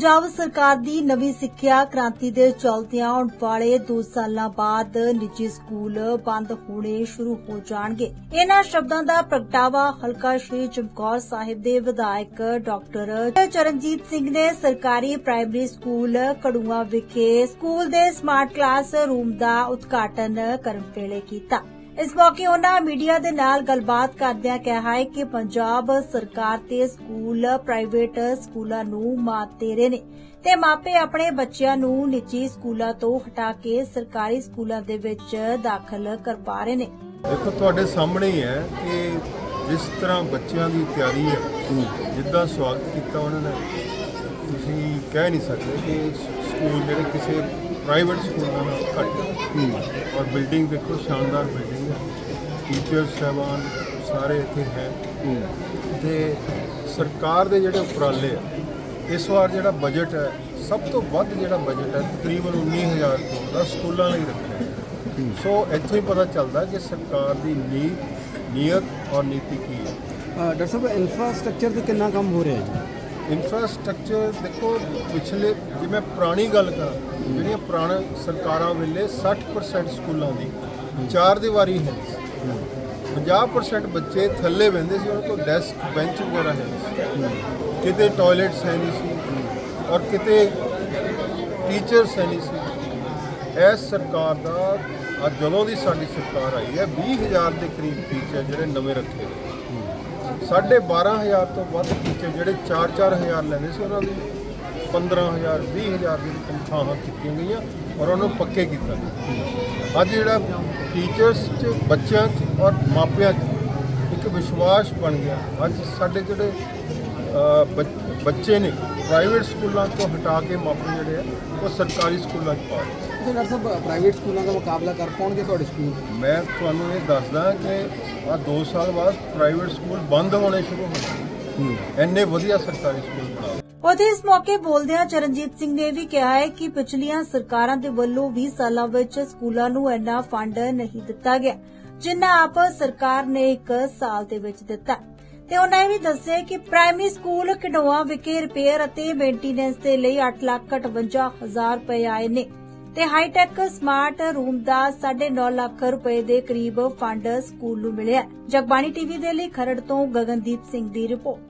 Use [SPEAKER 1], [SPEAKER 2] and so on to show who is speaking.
[SPEAKER 1] ਪੰਜਾਬ ਸਰਕਾਰ ਦੀ ਨਵੀਂ ਸਿੱਖਿਆ ਕ੍ਰਾਂਤੀ ਦੇ ਚਲਦਿਆਂ ਆਉਣ ਵਾਲੇ 2 ਸਾਲਾਂ ਬਾਅਦ ਨਿੱਜੀ ਸਕੂਲ ਬੰਦ ਹੋਣੇ ਸ਼ੁਰੂ ਹੋ ਜਾਣਗੇ। ਇਹਨਾਂ ਸ਼ਬਦਾਂ ਦਾ ਪ੍ਰਗਟਾਵਾ ਹਲਕਾ ਸ਼੍ਰੀ ਚਮਕੌਰ ਸਾਹਿਬ ਦੇ ਵਿਧਾਇਕ ਡਾਕਟਰ ਚਰਨਜੀਤ ਸਿੰਘ ਨੇ ਸਰਕਾਰੀ ਪ੍ਰਾਇਮਰੀ ਸਕੂਲ ਕੜੂਆ ਵਿਖੇ ਸਕੂਲ ਦੇ ਸਮਾਰਟ ਕਲਾਸ ਰੂਮ ਦਾ ਉਦਘਾਟਨ ਕਰਨ ਵੇਲੇ ਕੀਤਾ। ਇਸ ਮੌਕੇ ਉਹਨਾਂ ਮੀਡੀਆ ਦੇ ਨਾਲ ਗੱਲਬਾਤ ਕਰਦਿਆਂ ਕਿਹਾ ਹੈ ਕਿ ਪੰਜਾਬ ਸਰਕਾਰ ਤੇ ਸਕੂਲ, ਪ੍ਰਾਈਵੇਟ ਸਕੂਲਾਂ ਨੂੰ ਮਾਤ ਨੇ ਤੇ ਮਾਪੇ ਆਪਣੇ ਬੱਚਿਆਂ ਨੂੰ ਨਿੱਜੀ ਸਕੂਲਾਂ ਤੋਂ ਹਟਾ ਕੇ ਸਰਕਾਰੀ ਸਕੂਲਾਂ ਦੇ ਵਿੱਚ ਦਾਖਲ ਕਰਵਾ ਰਹੇ ਨੇ।
[SPEAKER 2] ਦੇਖੋ, ਤੁਹਾਡੇ ਸਾਹਮਣੇ ਹੀ ਹੈ ਕਿ ਜਿਸ ਤਰ੍ਹਾਂ ਬੱਚਿਆਂ ਦੀ ਤਿਆਰੀ ਹੈ, ਜਿੱਦਾਂ ਸਵਾਗਤ ਕੀਤਾ ਉਹਨਾਂ ਨੇ, ਤੁਸੀਂ ਕਹਿ ਨਹੀਂ ਸਕਦੇ ਕਿ ਸਕੂਲ ਜਿਹੜੇ ਕਿਸੇ ਪ੍ਰਾਈਵੇਟ ਸਕੂਲਾਂ ਨਾਲੋਂ ਘੱਟ। ਔਰ ਬਿਲਡਿੰਗ ਦੇਖੋ ਸ਼ਾਨਦਾਰ ਬਿਲਡਿੰਗ ਹੈ। ਟੀਚਰ ਸਾਹਿਬਾਨ ਸਾਰੇ ਇੱਥੇ ਹੈ। ਤੇ ਸਰਕਾਰ ਦੇ ਜਿਹੜੇ ਉਪਰਾਲੇ ਆ ਇਸ ਵਾਰ ਜਿਹੜਾ ਬਜਟ ਹੈ ਸਭ ਤੋਂ ਵੱਧ ਜਿਹੜਾ ਬਜਟ ਹੈ ਤਕਰੀਬਨ 19000 ਕਰੋੜ ਦਾ ਸਕੂਲਾਂ ਲਈ ਰੱਖਿਆ। ਸੋ ਇੱਥੋਂ ਹੀ ਪਤਾ ਚੱਲਦਾ ਕਿ ਸਰਕਾਰ ਦੀ ਨੀਤ ਨੀਅਤ ਔਰ ਨੀਤੀ ਕੀ ਹੈ।
[SPEAKER 3] ਅ, ਡਾਕਟਰ ਸਾਹਿਬ ਇਨਫਰਾਸਟ੍ਰਕਚਰ ਤੇ ਕਿੰਨਾ ਕੰਮ ਹੋ ਰਿਹਾ ਹੈ
[SPEAKER 2] ਇਨਫਰਾਸਟ੍ਰਕਚਰ ਦੇਖੋ, ਪਿਛਲੇ ਜੇ ਮੈਂ ਪੁਰਾਣੀ ਗੱਲ ਕਰਾਂ, ਜਿਹੜੀਆਂ ਪੁਰਾਣੇ ਸਰਕਾਰਾਂ ਵੇਲੇ 60% ਸਕੂਲਾਂ ਦੀ, ਚਾਰ ਦੀਵਾਰੀ ਹੈ। 50% ਬੱਚੇ ਥੱਲੇ ਬਹਿੰਦੇ ਸੀ, ਉਹਨਾਂ ਕੋਲ ਡੈਸਕ ਬੈਂਚ ਵਗੈਰਾ ਹੈ ਨਹੀਂ ਸੀ। ਕਿਤੇ ਟਾਇਲਟਸ ਹੈ ਨਹੀਂ ਸੀ ਔਰ ਕਿਤੇ ਟੀਚਰਸ ਹੈ ਨਹੀਂ ਸੀ। ਇਸ ਸਰਕਾਰ ਦਾ ਅੱਜ ਜਦੋਂ ਦੀ ਸਾਡੀ ਸਰਕਾਰ ਆਈ ਹੈ 20000 ਦੇ ਕਰੀਬ ਟੀਚਰ ਜਿਹੜੇ ਨਵੇਂ ਰੱਖੇ ਗਏ ਸਾਢੇ 12000 ਤੋਂ ਵੱਧ ਟੀਚਰ ਜਿਹੜੇ 4-4000 ਲੈਂਦੇ ਸੀ ਉਹਨਾਂ ਦੀ 15000 20000 ਦੀ ਤਨਖਾਹਾਂ ਕੀਤੀਆਂ ਗਈਆਂ ਔਰ ਉਹਨਾਂ ਨੂੰ ਪੱਕੇ ਕੀਤਾ ਗਿਆ। ਅੱਜ ਜਿਹੜਾ ਟੀਚਰਸ 'ਚ ਬੱਚਿਆਂ 'ਚ ਔਰ ਮਾਪਿਆਂ 'ਚ ਇੱਕ ਵਿਸ਼ਵਾਸ ਬਣ ਗਿਆ। ਅੱਜ ਸਾਡੇ ਜਿਹੜੇ ਅ, ਬੱਚ- ਨੇ ਪ੍ਰਾਈਵੇਟ ਸਕੂਲਾਂ ਤੋਂ ਹਟਾ ਕੇ ਮਾਪੇ ਜਿਹੜੇ ਆ ਉਹ ਸਰਕਾਰੀ ਸਕੂਲਾਂ 'ਚ ਪਾ ਰਹੇ
[SPEAKER 3] ਅੱਛਾ ਡਾਕਟਰ ਸਾਹਿਬ ਪ੍ਰਾਈਵੇਟ ਸਕੂਲਾਂ ਦਾ ਮੁਕਾਬਲਾ ਕਰ ਪਾਉਣਗੇ ਤੁਹਾਡੇ ਸਕੂਲ?
[SPEAKER 2] ਮੈਂ ਤੁਹਾਨੂੰ ਇਹ ਦੱਸਦਾ ਕਿ ਆ 2 ਸਾਲ ਬਾਅਦ ਪ੍ਰਾਈਵੇਟ ਸਕੂਲ ਬੰਦ ਹੋਣੇ ਸ਼ੁਰੂ ਹੋ ਗਏ। ਇੰਨੇ ਵਧੀਆ ਸਰਕਾਰੀ ਸਕੂਲ ਬਣਾ।
[SPEAKER 1] ਉਹਦੇ ਇਸ ਮੌਕੇ ਬੋਲਦਿਆਂ ਚਰਨਜੀਤ ਸਿੰਘ ਨੇ ਵੀ ਕਿਹਾ ਹੈ ਕਿ ਪਿਛਲੀਆਂ ਸਰਕਾਰਾਂ ਦੇ ਵੱਲੋਂ 20 ਸਾਲਾਂ ਵਿੱਚ ਸਕੂਲਾਂ ਨੂੰ ਇੰਨਾ ਫੰਡ ਨਹੀਂ ਦਿੱਤਾ ਗਿਆ ਜਿੰਨਾ ਆਪ ਸਰਕਾਰ ਨੇ ਇੱਕ ਸਾਲ ਦੇ ਵਿੱਚ ਦਿੱਤਾ। ਤੇ ਉਹਨਾਂ ਇਹ ਵੀ ਦੱਸਿਆ ਕਿ ਪ੍ਰਾਇਮਰੀ ਸਕੂਲ ਕਢੋਆ ਵਿਖੇ ਰਿਪੇਅਰ ਅਤੇ ਮੇਨਟੇਨੈਂਸ ਦੇ ਲਈ 8,58,000 ਰੁਪਏ ਆਏ ਨੇ ਤੇ ਹਾਈਟੈਕ ਸਮਾਰਟ ਰੂਮ ਦਾ 9.5 ਲੱਖ ਰੁਪਏ ਦੇ ਕਰੀਬ ਫੰਡ ਸਕੂਲ ਨੂੰ ਮਿਲਿਆ ਜਗਬਾਣੀ ਟੀਵੀ ਦੇ ਲਈ ਖਰੜ ਤੋਂ ਗਗਨਦੀਪ ਸਿੰਘ ਦੀ ਰਿਪੋਰਟ।